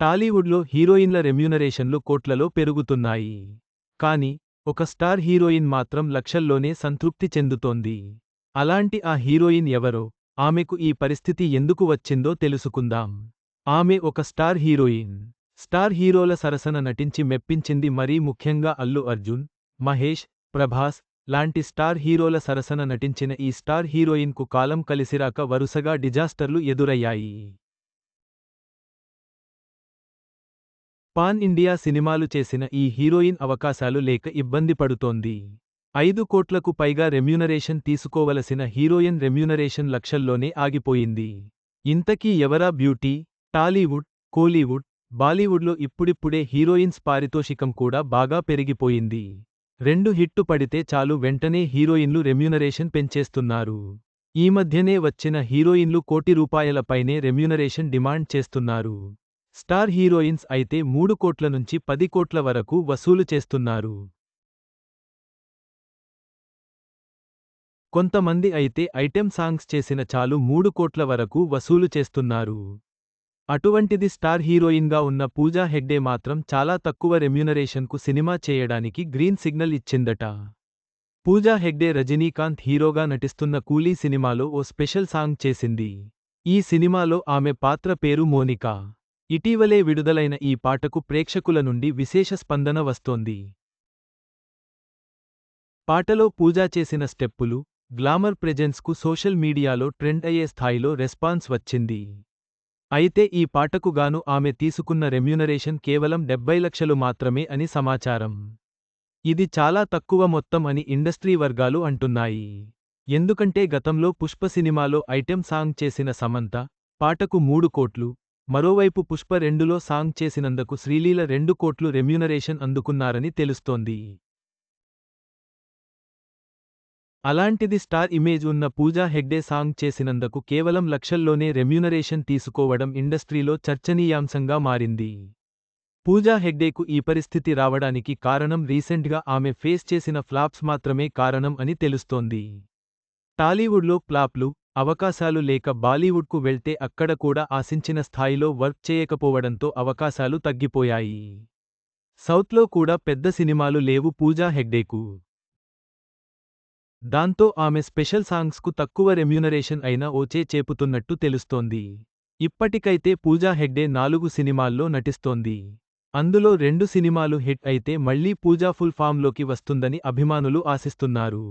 టాలీవుడ్లో హీరోయిన్ల రెమ్యూనరేషన్లు కోట్లలో పెరుగుతున్నాయి. కాని ఒక స్టార్ హీరోయిన్ మాత్రం లక్షల్లోనే సంతృప్తి చెందుతోంది. అలాంటి ఆ హీరోయిన్ ఎవరో ఆమెకు ఈ పరిస్థితి ఎందుకు వచ్చిందో తెలుసుకుందాం. ఆమె ఒక స్టార్ హీరోయిన్. స్టార్ హీరోల సరసన నటించి మెప్పించింది మరీ ముఖ్యంగా అల్లు అర్జున్ మహేష్ ప్రభాస్ లాంటి స్టార్ హీరోల సరసన నటించిన ఈ స్టార్ హీరోయిన్కు కాలం కలిసిరాక వరుసగా డిజాస్టర్లు ఎదురయ్యాయి. పాన్ ఇండియా సినిమాలు చేసిన ఈ హీరోయిన్ అవకాశాలు లేక ఇబ్బంది పడుతోంది. ఐదు కోట్లకు పైగా రెమ్యూనరేషన్ తీసుకోవలసిన హీరోయిన్ రెమ్యూనరేషన్ లక్షల్లోనే ఆగిపోయింది. ఇంతకీ ఎవరా బ్యూటీ? టాలీవుడ్ కోలీవుడ్ బాలీవుడ్లో ఇప్పుడిప్పుడే హీరోయిన్స్ పారితోషికం కూడా బాగా పెరిగిపోయింది. రెండు హిట్టు పడితే చాలు వెంటనే హీరోయిన్లు రెమ్యూనరేషన్ పెంచేస్తున్నారు. ఈ మధ్యనే వచ్చిన హీరోయిన్లు కోటి రూపాయలపైనే రెమ్యూనరేషన్ డిమాండ్ చేస్తున్నారు. స్టార్ హీరోయిన్స్ అయితే మూడు కోట్ల నుంచి పది కోట్ల వరకు వసూలు చేస్తున్నారు. కొంతమంది అయితే ఐటెం సాంగ్స్ చేసిన చాలు మూడు కోట్ల వరకు వసూలు చేస్తున్నారు. అటువంటిది స్టార్ హీరోయిన్గా ఉన్న పూజా హెగ్డే మాత్రం చాలా తక్కువ రెమ్యూనరేషన్కు సినిమా చేయడానికి గ్రీన్ సిగ్నల్ ఇచ్చిందట. పూజా హెగ్డే రజనీకాంత్ హీరోగా నటిస్తున్న కూలీ సినిమాలో ఓ స్పెషల్ సాంగ్ చేసింది. ఈ సినిమాలో ఆమె పాత్ర పేరు మోనికా. ఇటీవలే విడుదలైన ఈ పాటకు ప్రేక్షకుల నుండి విశేష స్పందన వస్తోంది. పాటలో పూజా చేసిన స్టెప్పులు గ్లామర్ ప్రెజెన్స్కు సోషల్ మీడియాలో ట్రెండ్ అయ్యే స్థాయిలో రెస్పాన్స్ వచ్చింది. అయితే ఈ పాటకు గాను ఆమె తీసుకున్న రెమ్యూనరేషన్ కేవలం డెబ్బై లక్షలు మాత్రమే అని సమాచారం. ఇది చాలా తక్కువ మొత్తం అని ఇండస్ట్రీ వర్గాలు అంటున్నాయి. ఎందుకంటే గతంలో పుష్ప సినిమాలో ఐటెం సాంగ్ చేసిన సమంత పాటకు మూడు కోట్లు మరోవైపు పుష్ప రెండులో సాంగ్ చేసినందుకు శ్రీలీల రెండు కోట్లు రెమ్యునరేషన్ అందుకున్నారని తెలుస్తోంది. అలాంటిది స్టార్ ఇమేజ్ ఉన్న పూజా హెగ్డే సాంగ్ చేసినందుకు కేవలం లక్షల్లోనే రెమ్యునరేషన్ తీసుకోవడం ఇండస్ట్రీలో చర్చనీయాంశంగా మారింది. పూజా హెగ్డేకు ఈ పరిస్థితి రావడానికి కారణం రీసెంట్గా ఆమె ఫేస్ చేసిన ఫ్లాప్స్ మాత్రమే కారణం అని తెలుస్తోంది. టాలీవుడ్లో ఫ్లాప్లు అవకాశాలు లేక బాలీవుడ్కు వెళ్తే అక్కడ కూడా ఆశించిన స్థాయిలో వర్క్ చేయకపోవడంతో అవకాశాలు తగ్గిపోయాయి. సౌత్లో కూడా పెద్ద సినిమాలు లేవు పూజా హెగ్డేకు. దాంతో ఆమె స్పెషల్ సాంగ్స్కు తక్కువ రెమ్యూనరేషన్ అయినా ఓచే చేపుతున్నట్టు తెలుస్తోంది. ఇప్పటికైతే పూజా హెగ్డే నాలుగు సినిమాల్లో నటిస్తోంది. అందులో రెండు సినిమాలు హిట్ అయితే మళ్ళీ పూజా ఫుల్ ఫామ్లోకి వస్తుందని అభిమానులు ఆశిస్తున్నారు.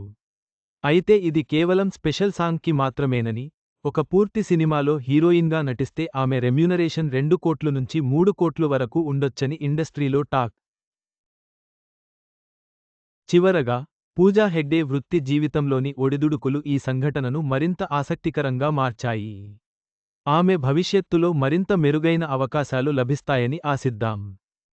అయితే ఇది కేవలం స్పెషల్ సాంగ్కి మాత్రమేనని ఒక పూర్తి సినిమాలో హీరోయిన్గా నటిస్తే ఆమె రెమ్యూనరేషన్ రెండు కోట్లు నుంచి మూడు కోట్లు వరకు ఉండొచ్చని ఇండస్ట్రీలో టాక్. చివరగా పూజా హెగ్డే వృత్తి జీవితంలోని ఒడిదుడుకులు ఈ సంఘటనను మరింత ఆసక్తికరంగా మార్చాయి. ఆమె భవిష్యత్తులో మరింత మెరుగైన అవకాశాలు లభిస్తాయని ఆశిద్దాం.